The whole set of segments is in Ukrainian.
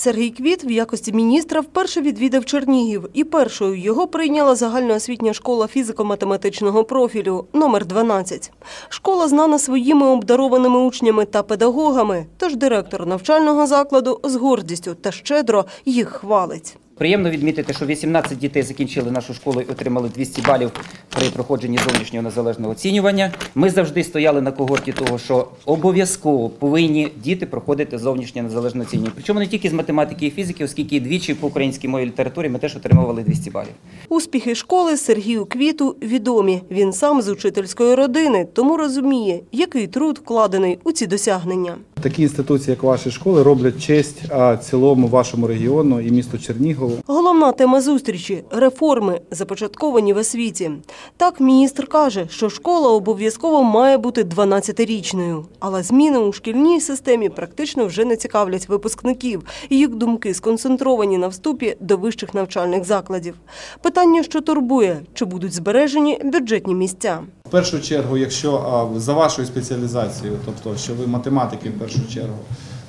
Сергій Квіт в якості міністра вперше відвідав Чернігів і першою його прийняла загальноосвітня школа фізико-математичного профілю номер 12. Школа знана своїми обдарованими учнями та педагогами, тож директор навчального закладу з гордістю та щедро їх хвалить. Приємно відмітити, що 18 дітей закінчили нашу школу і отримали 200 балів при проходженні зовнішнього незалежного оцінювання. Ми завжди стояли на когорті того, що обов'язково повинні діти проходити зовнішнє незалежне оцінювання. Причому не тільки з математики і фізики, оскільки двічі по українській мові літературі ми теж отримували 200 балів. Успіхи школи Сергію Квіту відомі. Він сам з учительської родини, тому розуміє, який труд вкладений у ці досягнення. Такі інституції, як ваші школи, роблять честь цілому вашому регіону і місту Чернігову. Головна тема зустрічі реформи, започатковані в освіті. Так міністр каже, що школа обов'язково має бути 12-річною. Але зміни у шкільній системі практично вже не цікавлять випускників. Їх думки сконцентровані на вступі до вищих навчальних закладів. Питання, що турбує, чи будуть збережені бюджетні місця. В першу чергу, якщо за вашою спеціалізацією, тобто що ви математики в першу чергу,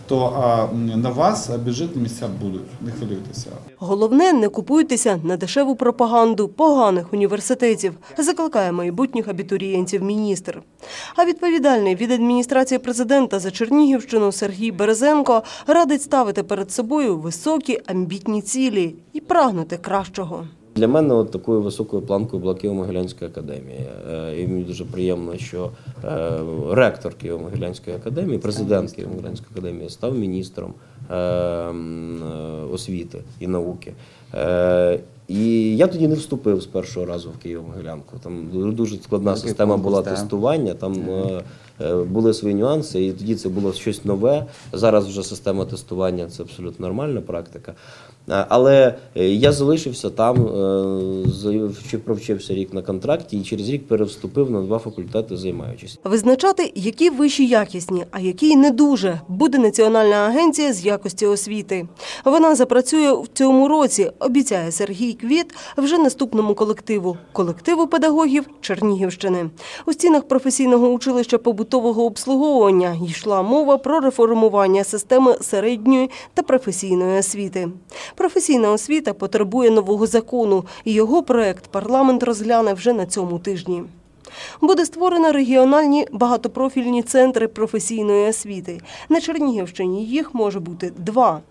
то а, на вас бюджетні місця будуть. Не хвилюйтеся. Головне, не купуйтеся на дешеву пропаганду поганих університетів, закликає майбутніх абітурієнтів міністр. А відповідальний від адміністрації президента за Чернігівщину Сергій Березенко радить ставити перед собою високі амбітні цілі і прагнути кращого. Для мене от такою високою планкою була Києво-Могилянська академія. Е, І мені дуже приємно, що е, ректор Києво-Могилянської академії, президент Києво-Могилянської академії став міністром е, м, е, освіти і науки. І я тоді не вступив з першого разу в Києво-Могилянку. Там дуже складна Великий система була конкурс, да. тестування. Там е, е, були свої нюанси, і тоді це було щось нове. Зараз вже система тестування це абсолютно нормальна практика. Але е, я залишився там, провчився рік на контракті і через рік перевступив на два факультети, займаючись. Визначати, які виші якісні, а які не дуже, буде Національна агенція з якості освіти. Вона запрацює в цьому році, обіцяє Сергій Квіт вже наступному колективу колективу педагогів Чернігівщини. У стінах професійного училища побутового обслуговування йшла мова про реформування системи середньої та професійної освіти. Професійна освіта потребує нового закону, і його проект парламент розгляне вже на цьому тижні. Буде створено регіональні багатопрофільні центри професійної освіти. На Чернігівщині їх може бути два.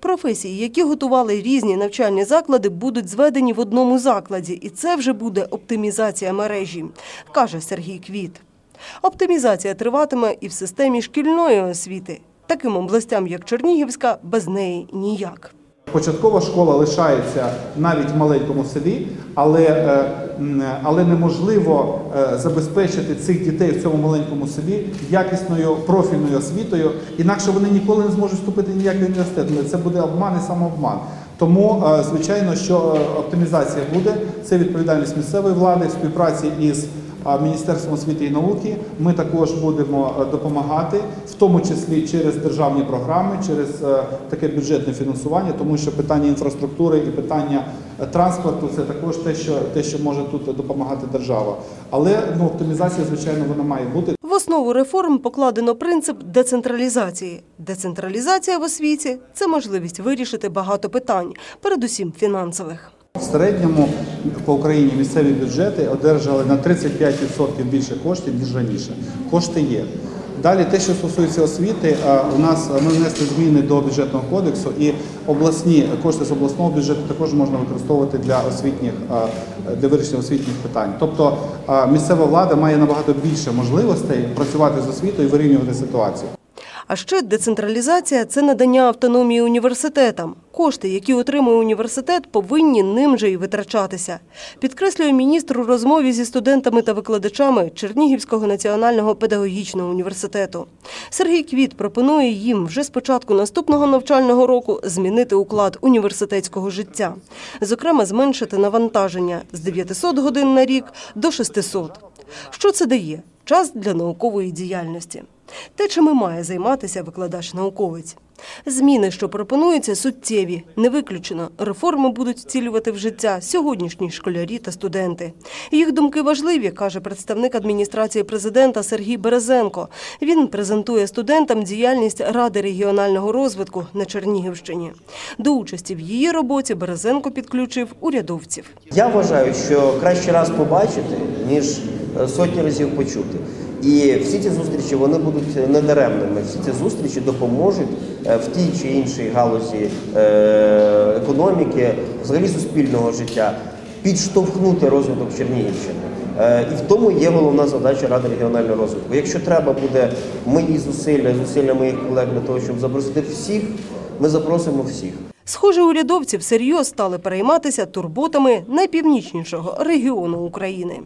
Професії, які готували різні навчальні заклади, будуть зведені в одному закладі, і це вже буде оптимізація мережі, каже Сергій Квіт. Оптимізація триватиме і в системі шкільної освіти. Таким областям, як Чернігівська, без неї ніяк. Початкова школа лишається навіть в маленькому селі, але, е, але неможливо е, забезпечити цих дітей в цьому маленькому селі якісною профільною освітою, інакше вони ніколи не зможуть вступити в ніякий університет. Це буде обман і самообман. Тому, е, звичайно, що оптимізація буде. Це відповідальність місцевої влади співпраці із Міністерством освіти і науки ми також будемо е, допомагати, в тому числі через державні програми, через е, таке бюджетне фінансування, тому що питання інфраструктури і питання е, транспорту це також те, що те, що може тут допомагати держава. Але ну, оптимізація, звичайно, вона має бути. В основу реформ покладено принцип децентралізації. Децентралізація в освіті це можливість вирішити багато питань, передусім фінансових. В середньому по Україні місцеві бюджети одержали на 35% більше коштів ніж раніше. Кошти є. Далі, те, що стосується освіти, у нас ми внесли зміни до бюджетного кодексу, і обласні кошти з обласного бюджету також можна використовувати для освітніх для вирішення освітніх питань. Тобто місцева влада має набагато більше можливостей працювати з освітою і вирівнювати ситуацію. А ще децентралізація це надання автономії університетам. Кошти, які отримує університет, повинні ним же й витрачатися. Підкреслює міністр у розмові зі студентами та викладачами Чернігівського національного педагогічного університету. Сергій Квіт пропонує їм вже з початку наступного навчального року змінити уклад університетського життя, зокрема, зменшити навантаження з 900 годин на рік до 600. Що це дає? Час для наукової діяльності. Те, чим має займатися викладач-науковець. Зміни, що пропонуються, суттєві. Не виключено. Реформи будуть втілювати в життя сьогоднішні школярі та студенти. Їх думки важливі, каже представник адміністрації президента Сергій Березенко. Він презентує студентам діяльність Ради регіонального розвитку на Чернігівщині. До участі в її роботі Березенко підключив урядовців. Я вважаю, що краще раз побачити, ніж е, сотні разів почути. І всі ці зустрічі вони будуть недаремними. Всі ці зустрічі допоможуть е, в тій чи іншій галузі е, економіки, взагалі суспільного життя, підштовхнути розвиток Чернігівщини. Е, І в тому є головна задача Ради регіонального розвитку. Якщо треба буде мої зусилля, зусилля моїх колег для того, щоб запросити всіх, ми запросимо всіх. Схоже, урядовці всерйоз стали перейматися турботами найпівнічнішого регіону України.